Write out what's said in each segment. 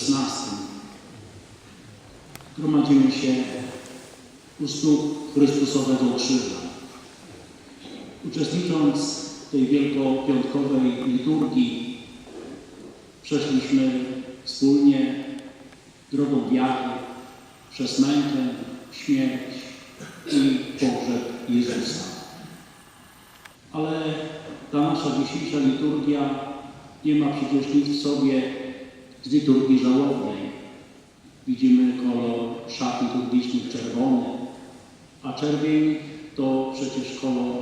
XVI gromadzimy się u stóp Chrystusowego Krzyża. Uczestnicząc w tej wielkopiątkowej liturgii, przeszliśmy wspólnie drogą wiary przez mękę, śmierć i pogrzeb Jezusa. Ale ta nasza dzisiejsza liturgia nie ma przecież nic w sobie z liturgii żałobnej. Widzimy kolor szat liturgicznych czerwony, a czerwień to przecież kolor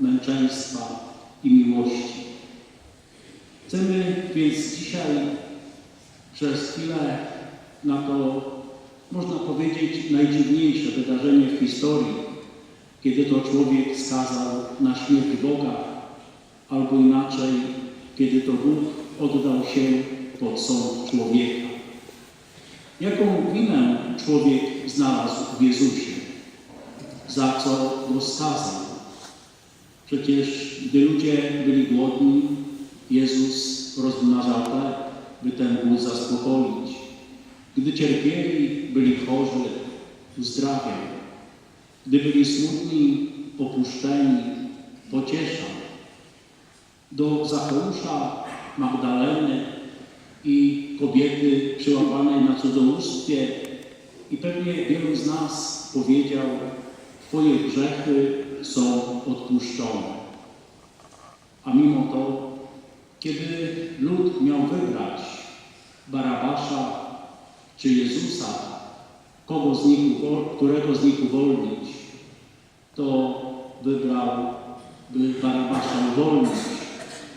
męczeństwa i miłości. Chcemy więc dzisiaj przez chwilę na to, można powiedzieć, najdziwniejsze wydarzenie w historii, kiedy to człowiek skazał na śmierć Boga, albo inaczej, kiedy to Bóg oddał się pod sąd człowieka. Jaką winę człowiek znalazł w Jezusie? Za co go skazał? Przecież gdy ludzie byli głodni, Jezus rozmnażał chleb, by ten głód zaspokoić. Gdy cierpieli, byli chorzy, uzdrawiał. Gdy byli smutni, opuszczeni, pocieszał. Do Zacheusza, Magdaleny i kobiety przyłapanej na cudzołóstwie i pewnie wielu z nas powiedział, Twoje grzechy są odpuszczone. A mimo to, kiedy lud miał wybrać Barabasza czy Jezusa, kogo z nich, którego z nich uwolnić, to wybrał, by Barabasza uwolnić,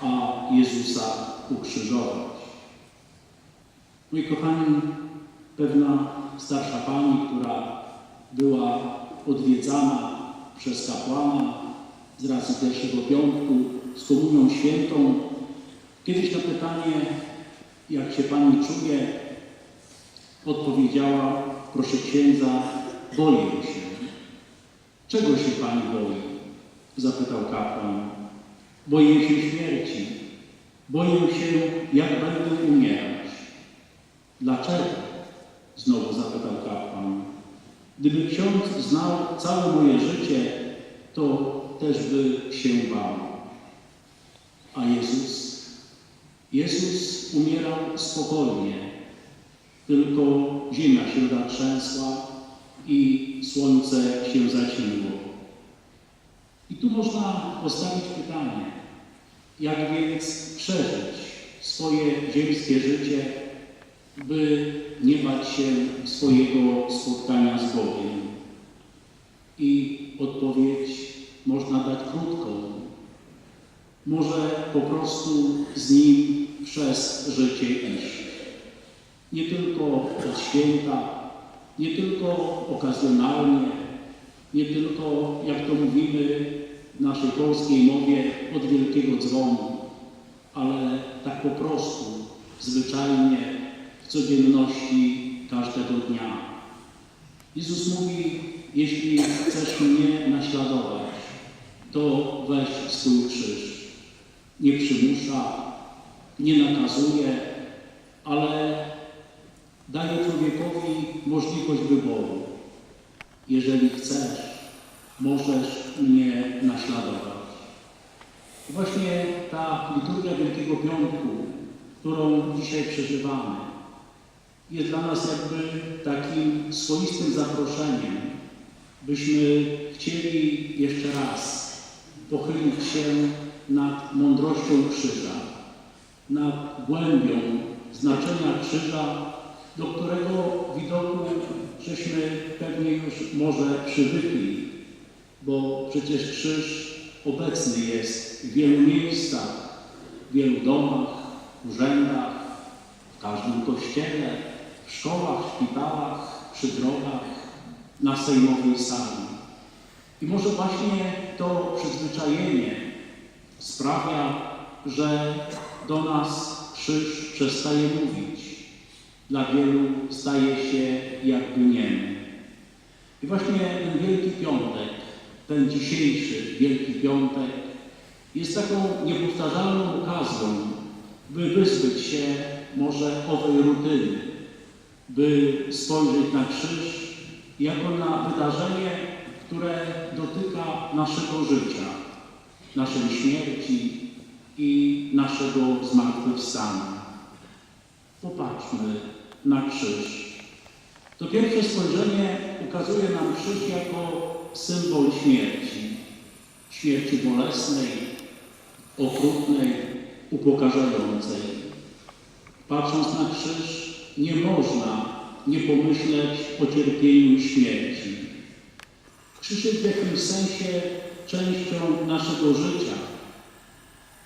a Jezusa ukrzyżować. Moi kochani, pewna starsza pani, która była odwiedzana przez kapłana z racji pierwszego piątku z komunią świętą, kiedyś na pytanie, jak się pani czuje, odpowiedziała, proszę księdza, boję się. Czego się pani boi? zapytał kapłan. Boję się śmierci. Boję się, jak będę umierać. Dlaczego? Znowu zapytał kapłan. Gdyby ksiądz znał całe moje życie, to też by się bał. A Jezus? Jezus umierał spokojnie, tylko ziemia się zatrzęsła i słońce się zaciemniło. I tu można postawić pytanie, jak więc przeżyć swoje ziemskie życie, by nie bać się swojego spotkania z Bogiem? I odpowiedź można dać krótką. Może po prostu z Nim przez życie iść. Nie tylko od święta, nie tylko okazjonalnie, nie tylko, jak to mówimy w naszej polskiej mowie, od wielkiego dzwonu, ale tak po prostu, zwyczajnie, codzienności każdego dnia. Jezus mówi, jeśli chcesz mnie naśladować, to weź swój krzyż. Nie przymusza, nie nakazuje, ale daje człowiekowi możliwość wyboru. Jeżeli chcesz, możesz mnie naśladować. Właśnie ta liturgia Wielkiego Piątku, którą dzisiaj przeżywamy, jest dla nas jakby takim swoistym zaproszeniem, byśmy chcieli jeszcze raz pochylić się nad mądrością krzyża, nad głębią znaczenia krzyża, do którego widoku żeśmy pewnie już może przywykli, bo przecież krzyż obecny jest w wielu miejscach, w wielu domach, urzędach, w każdym kościele, w szkołach, szpitalach, przy drogach, na sejmowej sali. I może właśnie to przyzwyczajenie sprawia, że do nas krzyż przestaje mówić. Dla wielu staje się jakby niemy. I właśnie ten Wielki Piątek, ten dzisiejszy Wielki Piątek jest taką niepowtarzalną okazją, by wyzbyć się może owej rutyny, by spojrzeć na krzyż jako na wydarzenie, które dotyka naszego życia, naszej śmierci i naszego zmartwychwstania. Popatrzmy na krzyż. To pierwsze spojrzenie ukazuje nam krzyż jako symbol śmierci. Śmierci bolesnej, okrutnej, upokarzającej. Patrząc na krzyż, nie można nie pomyśleć o cierpieniu i śmierci. Krzyż jest w jakimś sensie częścią naszego życia.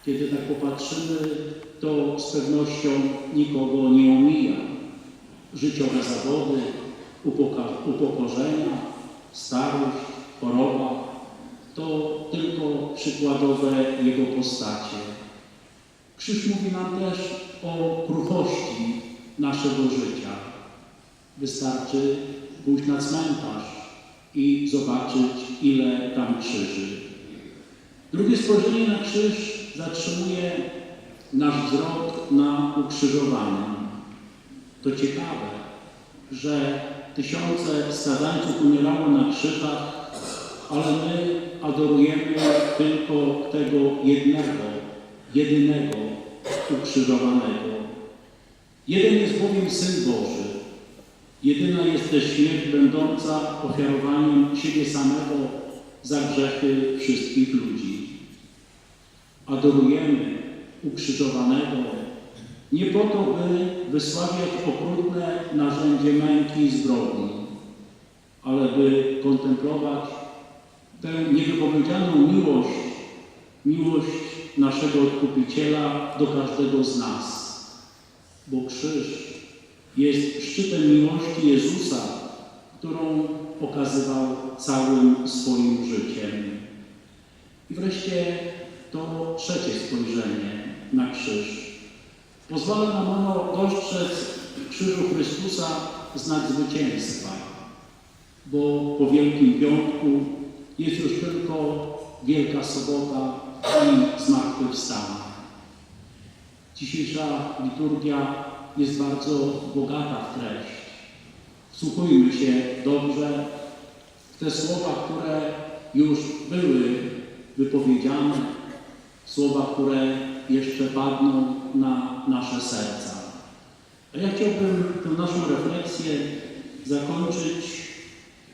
Kiedy tak popatrzymy, to z pewnością nikogo nie omija. Życiowe zawody, upokorzenia, starość, choroba to tylko przykładowe jego postacie. Krzyż mówi nam też o kruchości naszego życia. Wystarczy pójść na cmentarz i zobaczyć, ile tam krzyży. Drugie spojrzenie na krzyż zatrzymuje nasz wzrok na ukrzyżowanym. To ciekawe, że tysiące skazańców umierało na krzyżach, ale my adorujemy tylko tego jednego, jedynego ukrzyżowanego. Jeden jest bowiem Syn Boży. Jedyna jest też śmierć będąca ofiarowaniem siebie samego za grzechy wszystkich ludzi. Adorujemy ukrzyżowanego nie po to, by wysławiać okrutne narzędzie męki i zbrodni, ale by kontemplować tę niewypowiedzianą miłość, miłość naszego Odkupiciela do każdego z nas. Bo krzyż jest szczytem miłości Jezusa, którą okazywał całym swoim życiem. I wreszcie to trzecie spojrzenie na krzyż. Pozwala nam ono dostrzec w krzyżu Chrystusa znak zwycięstwa, bo po Wielkim Piątku jest już tylko Wielka Sobota i Zmartwychwstanie. Dzisiejsza liturgia jest bardzo bogata w treść. Wsłuchujmy się dobrze w te słowa, które już były wypowiedziane, słowa, które jeszcze padną na nasze serca. A ja chciałbym tę naszą refleksję zakończyć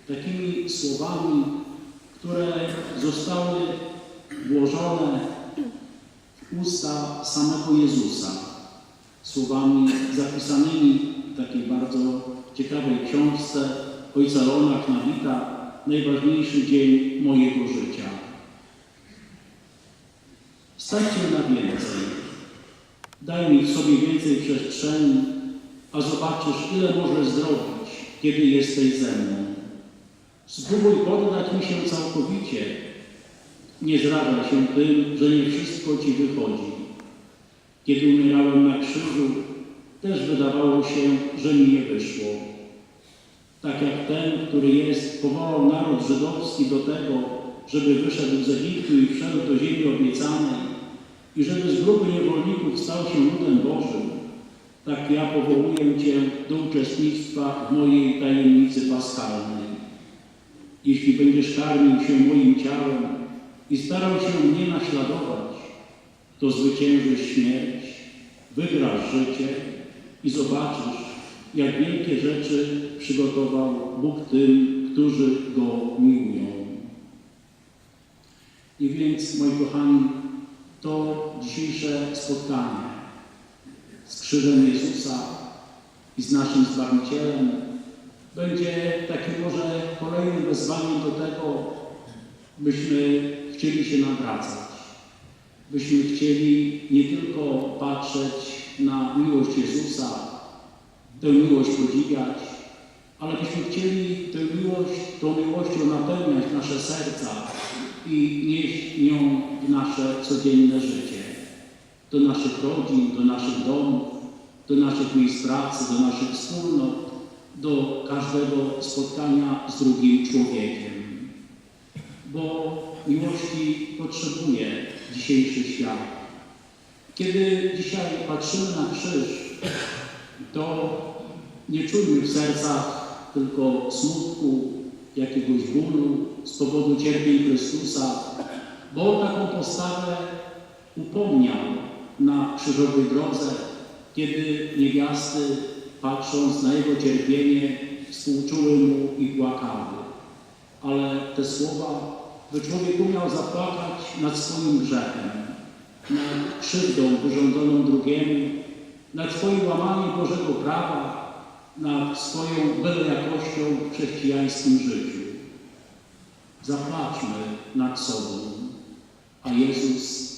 takimi słowami, które zostały włożone usta samego Jezusa. Słowami zapisanymi w takiej bardzo ciekawej książce ojca Leona Knawita Najważniejszy dzień mojego życia. Stańcie na więcej. Daj mi w sobie więcej przestrzeni, a zobaczysz, ile możesz zrobić, kiedy jesteś ze mną. Spróbuj poddać mi się całkowicie. Nie zrażaj się tym, że nie wszystko ci wychodzi. Kiedy umierałem na krzyżu, też wydawało się, że mi nie wyszło. Tak jak ten, który jest, powołał naród żydowski do tego, żeby wyszedł z Egiptu i wszedł do ziemi obiecanej i żeby z grupy niewolników stał się ludem Bożym, tak ja powołuję Cię do uczestnictwa w mojej tajemnicy paschalnej. Jeśli będziesz karmił się moim ciałem i starał się mnie naśladować, to zwyciężysz śmierć, wygrasz życie i zobaczysz, jak wielkie rzeczy przygotował Bóg tym, którzy Go miłują. I więc, moi kochani, to dzisiejsze spotkanie z krzyżem Jezusa i z naszym Zbawicielem będzie takim może kolejnym wezwaniem do tego, byśmy chcieli się nawracać, byśmy chcieli nie tylko patrzeć na miłość Jezusa, tę miłość podziwiać, ale byśmy chcieli tę miłość, tą miłością napełniać nasze serca i nieść nią w nasze codzienne życie, do naszych rodzin, do naszych domów, do naszych miejsc pracy, do naszych wspólnot, do każdego spotkania z drugim człowiekiem. Bo miłości potrzebuje dzisiejszy świat. Kiedy dzisiaj patrzymy na krzyż, to nie czujmy w sercach tylko smutku, jakiegoś bólu z powodu cierpień Chrystusa, bo on taką postawę upomniał na krzyżowej drodze, kiedy niewiasty, patrząc na jego cierpienie, współczuły mu i płakały. Ale te słowa, by człowiek umiał zapłakać nad swoim grzechem, nad krzywdą wyrządzoną drugiemu, nad swoim łamaniem Bożego prawa, nad swoją bylejakością w chrześcijańskim życiu. Zapłaczmy nad sobą, a Jezus